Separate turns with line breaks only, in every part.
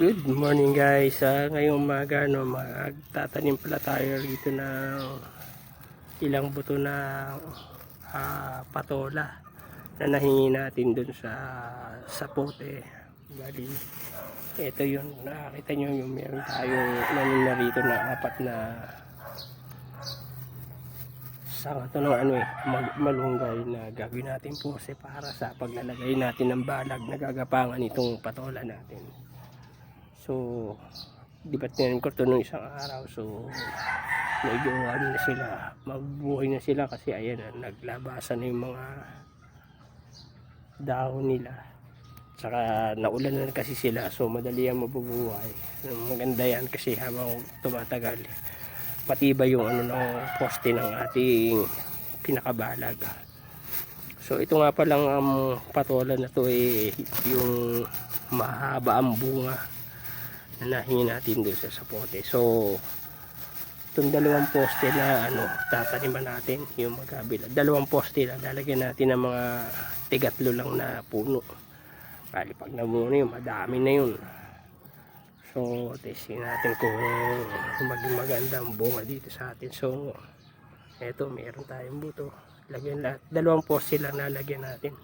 Good morning guys. Ah, ngayong umaga no, magtatanim pala tayo dito ng ilang buto na ah, patola na nahingi natin dun sa sa pote. Bali, ito yun. Nakakita nyo yung meron tayong nanin na rito na apat na sanga to ng ano eh, mag- malunggay na gagawin natin pose para sa paglalagay natin ng balag na gagapangan itong patola natin. So, di ba tinanim ko ito nung isang araw. So, medyo ano na sila, mabubuhay na sila kasi ayan na, naglabasan na yung mga dahon nila. Tsaka naulan na kasi sila so madali ang mabubuhay. Maganda yan kasi habang tumatagal matibay yung ano ng poste ng ating pinakabalag. So ito nga pa lang ang patola na to eh, yung mahaba ang bunga na nahingi natin doon sa sapote. So itong dalawang poste na ano tataniman natin yung magkabila. Dalawang poste na lalagyan natin ng mga tigatlo lang na puno. Bali pag nabuno yun, madami na yun. So, testing natin kung maging maganda ang bunga dito sa atin. So, eto, meron tayong buto. Lagyan lahat. Dalawang poste lang nalagyan natin.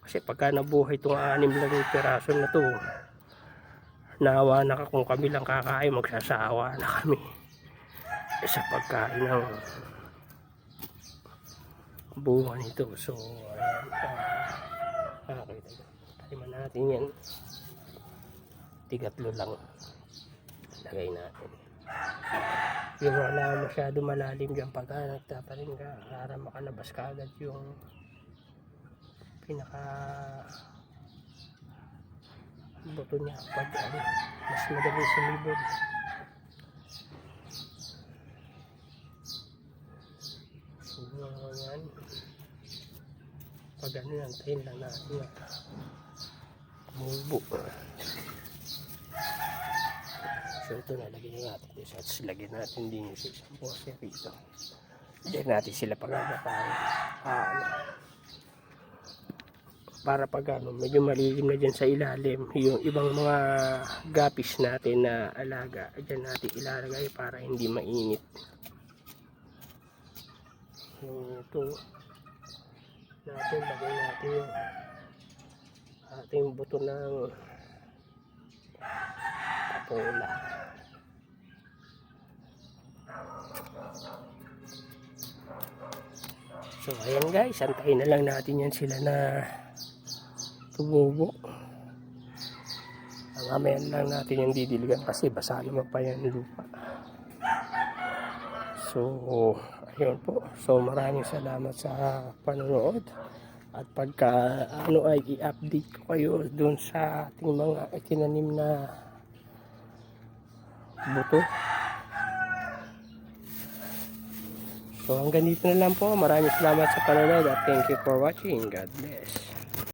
Kasi pagka nabuhay itong anim lang yung piraso na to, naawa na ka kung kami lang kakain, magsasawa na kami sa pagkain ng bunga nito. So, ayan. Uh, okay, taliman natin yan tigatlo lang lagay natin yung wala masyado malalim dyan pagka nagtatanim ka para makalabas ka agad yung pinaka buto niya pag ano, mas madali sumibod so yan pag ano yan tayin lang natin yan mubo So ito na, lagyan natin dito. At lagyan natin din yung sa isang pose rito. Diyan natin sila pagkakapain. Ah, ano. Para pag ano, medyo malilim na dyan sa ilalim, yung ibang mga gapis natin na alaga, dyan natin ilalagay para hindi mainit. Yung ito, natin, lagay natin yung ating buto ng patola. So ayan guys, antayin na lang natin yan sila na tumubo. Ang amayan lang natin yung didiligan kasi basa naman pa yan lupa. So, ayun po. So maraming salamat sa panonood. At pagka ano ay i-update ko kayo dun sa ating mga itinanim na buto. So hanggang dito na lang po. Maraming salamat sa panonood at thank you for watching. God bless.